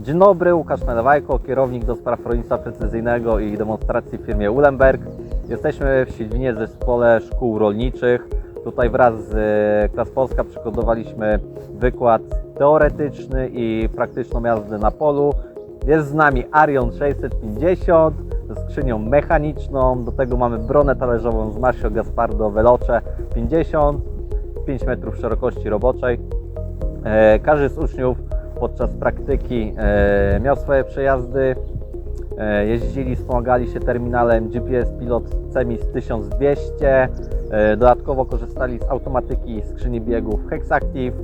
Dzień dobry, Łukasz Melewajko, kierownik do spraw rolnictwa precyzyjnego i demonstracji w firmie Ulemberg. Jesteśmy w Siedlinie Zespole Szkół Rolniczych. Tutaj wraz z e, Klas Polska przygotowaliśmy wykład teoretyczny i praktyczną jazdę na polu. Jest z nami Arion 650 ze skrzynią mechaniczną. Do tego mamy bronę talerzową z Marcio Gaspardo Veloce 50, 5 metrów szerokości roboczej. E, Każdy z uczniów podczas praktyki e, miał swoje przejazdy. E, Jeździli, wspomagali się terminalem GPS Pilot CEMIS 1200. E, Dodatkowo korzystali z automatyki skrzyni biegów Hexactiv.